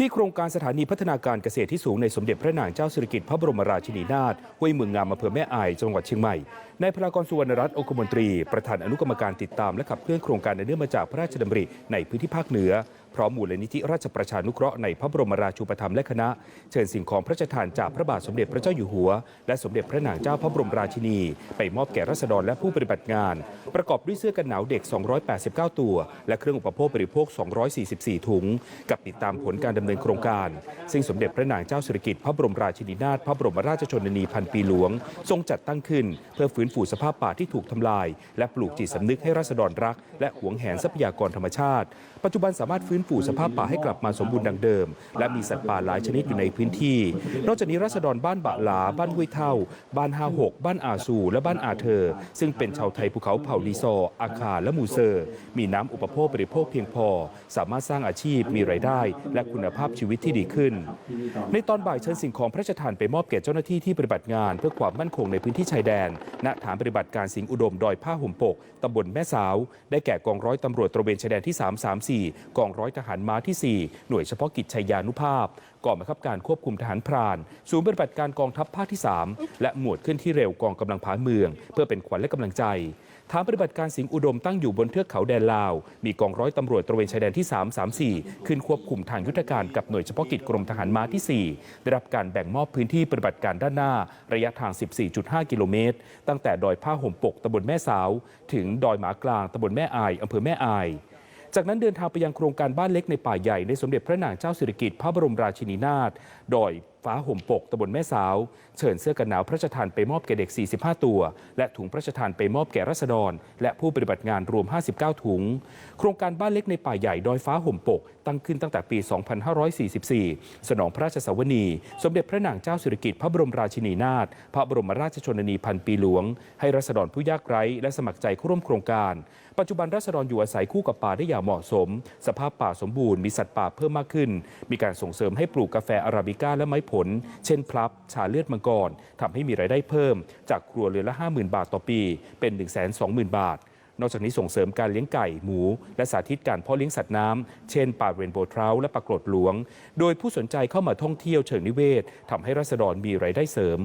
ที่โครงการสถานีพัฒนาการเกษตรที่สูงในสมเด็จพระนางเจ้าสิริกิติ์พระบรมราชินีนาถห้วยเมืองงามอำเภอแม่อายจังหวัดเชียงใหม่นายพลากรสุวรรณรัตน์องคมนตรี ประธานอนุกรรมการติดตามและขับเคลื่อนโครงการอันเนื่องมาจากพระราชดำริในพื้นที่ภาคเหนือพร้อมมูลนิธิราชประชานุเคราะห์ในพระบรมราชูปถัมภ์และคณะ เชิญสิ่งของพระราชทานจากพระบาทสมเด็จพระเจ้าอยู่หัว และสมเด็จพระนางเจ้าพระบรมราชินี ไปมอบแก่รัษฎรและผู้ปฏิบัติงาน ประกอบด้วยเสื้อกันหนาวเด็ก 289 ตัว และเครื่องอุปโภคบริโภค 244 ถุง กับติดตามผลการดำเนินโครงการ ซึ่งสมเด็จพระนางเจ้าสิริกิติ์พระบรมราชินีนาถพระบรมราชชนนีพันปีหลวง ทรงจัดตั้งขึ้น เพื่อฟื้นฟูสภาพป่าที่ถูกทำลาย และปลูกจิตสำนึกให้ราษฎรรัก และหวงแหนทรัพยากรธรรมชาติ ปัจจุบันสามารถฟื้นฟูสภาพป่าให้กลับมาสมบูรณ์ดังเดิม และมีสัตว์ป่าหลายชนิดอยู่ในพื้นที่ นอกจากนี้ราษฎรบ้านบะหลา บ้านห้วยเท่า บ้านฮาหกบ้านอาซู และบ้านอาเธอ ซึ่งเป็นชาวไทยภูเขาเผ่าลีซอ อาคา และมูเซอร์ มีน้ำอุปโภคบริโภคเพียงพอ สามารถสร้างอาชีพมีรายได้ และคุณภาพชีวิตที่ดีขึ้น ในตอนบ่ายเชิญสิ่งของพระราชทานไปมอบแก่เจ้าหน้าที่ที่ปฏิบัติงาน เพื่อความมั่นคงในพื้นที่ชายแดน ณ ฐานปฏิบัติการสิงห์อุดมดอยผ้าห่มปกตำบลแม่สาว ได้แก่กองร้อยตำรวจตระเวนชายแดนที่ 334 กองร้อยทหารม้าที่ 4 หน่วยเฉพาะกิจชัยยานุภาพกองบังคับการควบคุมทหารพราน ศูนย์ปฏิบัติการกองทัพภาคที่ 3 และหมวดขึ้นที่เร็วกองกำลังผาเมือง เพื่อเป็นขวัญและกำลังใจฐานปฏิบัติการสิงห์อุดมตั้งอยู่บนเทือกเขาแดนลาว มีกองร้อยตำรวจตระเวนชายแดนที่ 334 ขึ้นควบคุมทางยุทธการกับหน่วยเฉพาะกิจกรมทหารม้าที่ 4 ได้รับการแบ่งมอบพื้นที่ปฏิบัติการด้านหน้า ระยะทาง 14.5 กิโลเมตร ตั้งแต่ดอยผ้าห่มปกตำบลแม่สาว ถึงดอยหมากลางตำบลแม่อายอำเภอแม่อาย จากนั้นเดินทางไปยังโครงการบ้านเล็กในป่าใหญ่ในสมเด็จพระนางเจ้าสิริกิติ์พระบรมราชินีนาถโดยฟ้าห่มปกตำบลแม่สาว เชิญเสื้อกันหนาวพระราชทานไปมอบแก่เด็ก 45 ตัว และถุงพระราชทานไปมอบแก่รัษฎร และผู้ปฏิบัติงานรวม 59 ถุง โครงการบ้านเล็กในป่าใหญ่ดอยฟ้าห่มปก ตั้งขึ้นตั้งแต่ปี 2544 สนองพระราชสวนี สมเด็จพระนางเจ้าสิริกิติ์พระบรมราชินีนาถพระบรมราชชนนีพันปีหลวง ให้รัษฎรผู้ยากไร้และสมัครใจเข้าร่วมโครงการ ปัจจุบันรัษฎรอยู่อาศัยคู่กับป่าได้อย่างเหมาะสม สภาพป่าสมบูรณ์มีสัตว์ป่าเพิ่มมากขึ้น มีการส่งเสริมให้ปลูกกาแฟอาราบิก้าและไม้ผล เช่นพลับ ชาเลือดมังกรทำให้มีรายได้เพิ่ม จากครัวเรือนละ 50,000 บาทต่อปี เป็น 120,000 บาท นอกจากนี้ส่งเสริมการเลี้ยงไก่หมู และสาธิตการเพาะเลี้ยงสัตว์น้ำเช่นปลาเรนโบว์ทราและปลากรดหลวง โดยผู้สนใจเข้ามาท่องเที่ยวเชิงนิเวศทำให้รัษฎรมีรายได้เสริม